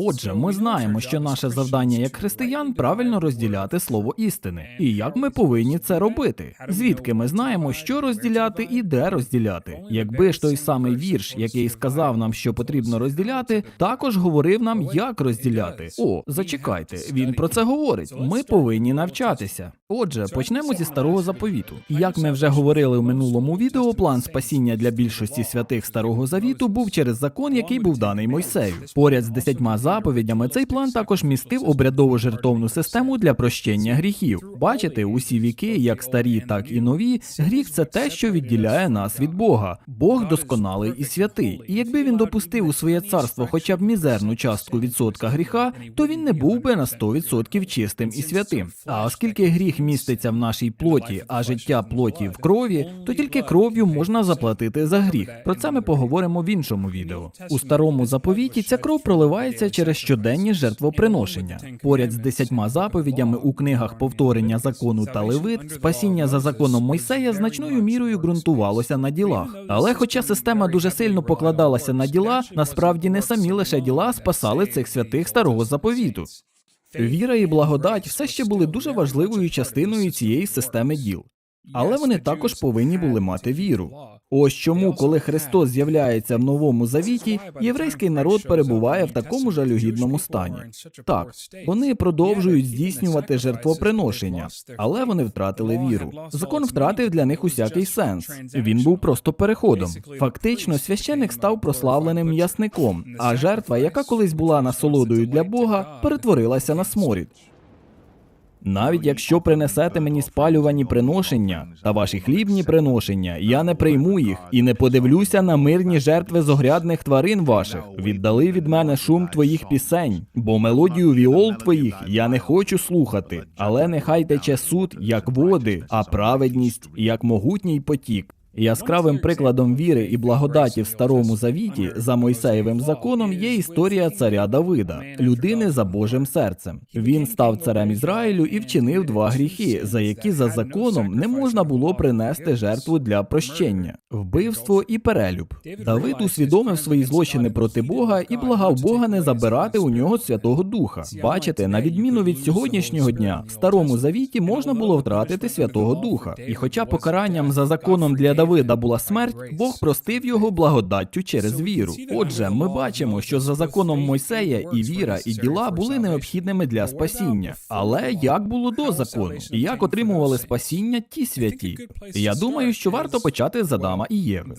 Отже, ми знаємо, що наше завдання як християн правильно розділяти слово істини, і як ми повинні це робити. Звідки ми знаємо, що розділяти і де розділяти? Якби ж той самий вірш, який сказав нам, що потрібно розділяти, також говорив нам, як розділяти. О, зачекайте, він про це говорить. Ми повинні навчатися. Отже, почнемо зі старого заповіту. Як ми вже говорили в минулому відео, план спасіння для більшості святих старого завіту був через закон, який був даний Мойсею. Поряд з десятьма заповідями цей план також містив обрядову жертовну систему для прощення гріхів. Бачите, усі віки, як старі, так і нові, гріх це те, що відділяє нас від Бога. Бог досконалий і святий. І якби він допустив у своє царство хоча б мізерну частку відсотка гріха, то він не був би на 100% чистим і святим. А оскільки гріх міститься в нашій плоті, а життя плоті в крові, то тільки кров'ю можна заплатити за гріх. Про це ми поговоримо в іншому відео. У старому заповіті ця кров проливається через щоденні жертвоприношення. Поряд з десятьма заповідями у книгах повторення закону та левит, спасіння за законом Мойсея значною мірою ґрунтувалося на ділах. Але хоча система дуже сильно покладалася на діла, насправді не самі лише діла спасали цих святих старого заповіту. Віра і благодать все ще були дуже важливою частиною цієї системи діл. Але вони також повинні були мати віру. Ось чому, коли Христос з'являється в новому завіті, єврейський народ перебуває в такому жалюгідному стані. Так, вони продовжують здійснювати жертвоприношення, але вони втратили віру. Закон втратив для них усякий сенс. Він був просто переходом. Фактично, священник став прославленим м'ясником, а жертва, яка колись була насолодою для Бога, перетворилася на сморід. Навіть якщо принесете мені спалювані приношення та ваші хлібні приношення, я не прийму їх і не подивлюся на мирні жертви зогрядних тварин ваших. Віддали від мене шум твоїх пісень, бо мелодію віол твоїх я не хочу слухати. Але нехай тече суд, як води, а праведність як могутній потік. Яскравим прикладом віри і благодаті в старому завіті за Мойсеєвим законом є історія царя Давида, людини за Божим серцем. Він став царем Ізраїлю і вчинив два гріхи, за які за законом не можна було принести жертву для прощення вбивство і перелюб. Давид усвідомив свої злочини проти Бога і благав Бога не забирати у нього Святого Духа. Бачите, на відміну від сьогоднішнього дня, в старому завіті можна було втратити Святого Духа. І хоча покаранням за законом для Давида була смерть, Бог простив його благодаттю через віру. Отже, ми бачимо, що за законом Мойсея і віра, і діла були необхідними для спасіння. Але як було до закону? І як отримували спасіння ті святі? Я думаю, що варто почати з Адама і Єви.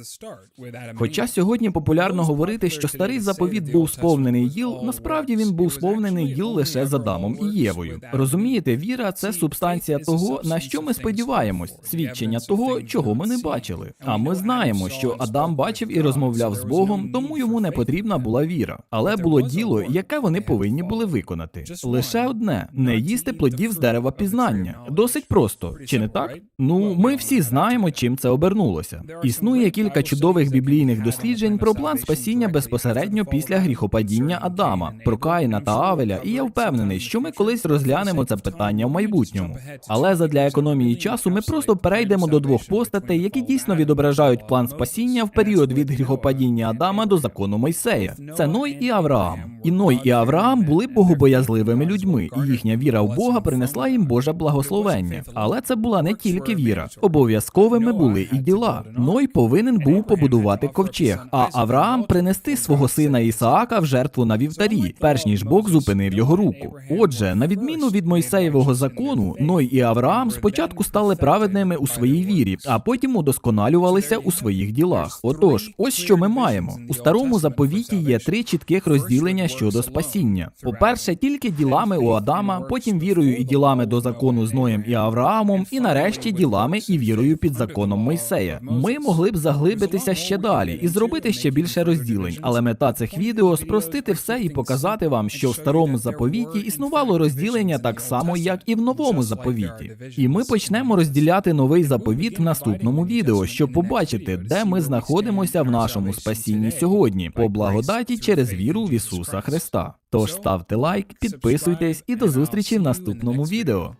Хоча сьогодні популярно говорити, що старий заповіт був сповнений діл, насправді він був сповнений діл лише з Адамом і Євою. Розумієте, віра це субстанція того, на що ми сподіваємось, свідчення того, чого ми не бачили. А ми знаємо, що Адам бачив і розмовляв з Богом, тому йому не потрібна була віра. Але було діло, яке вони повинні були виконати. Лише одне не їсти плодів з дерева пізнання. Досить просто, чи не так? Ну, ми всі знаємо, чим це обернулося. Існує кілька чудових біблійних досліджень про план спасіння безпосередньо після гріхопадіння Адама, про Каїна та Авеля, і я впевнений, що ми колись розглянемо це питання в майбутньому. Але задля економії часу ми просто перейдемо до двох постатей, які дійсно відображають план спасіння в період від гріхопадіння Адама до закону Мойсея. Це Ной і Авраам. І Ной і Авраам були богобоязливими людьми, і їхня віра в Бога принесла їм Боже благословення. Але це була не тільки віра, обов'язковими були і діла. Ной повинен був побудувати ковчег, а Авраам принести свого сина Ісаака в жертву на вівтарі, перш ніж Бог зупинив його руку. Отже, на відміну від Мойсеєвого закону, Ной і Авраам спочатку стали праведними у своїй вірі, а потім удосконалювалися у своїх ділах. Отож, ось що ми маємо у старому заповіті. Є три чітких розділення щодо спасіння. По-перше, тільки ділами у Адама, потім вірою і ділами до закону з Ноєм і Авраамом, і нарешті ділами і вірою під законом Мойсея. Ми могли б заглибитися ще далі і зробити ще більше розділень, але мета цих відео спростити все і показати вам, що в старому заповіті існувало розділення так само, як і в новому заповіті. І ми почнемо розділяти новий заповіт в наступному відео, щоб побачити, де ми знаходимося в нашому спасінні сьогодні, по благодаті через віру в Ісуса Христа. Тож ставте лайк, підписуйтесь і до зустрічі в наступному відео.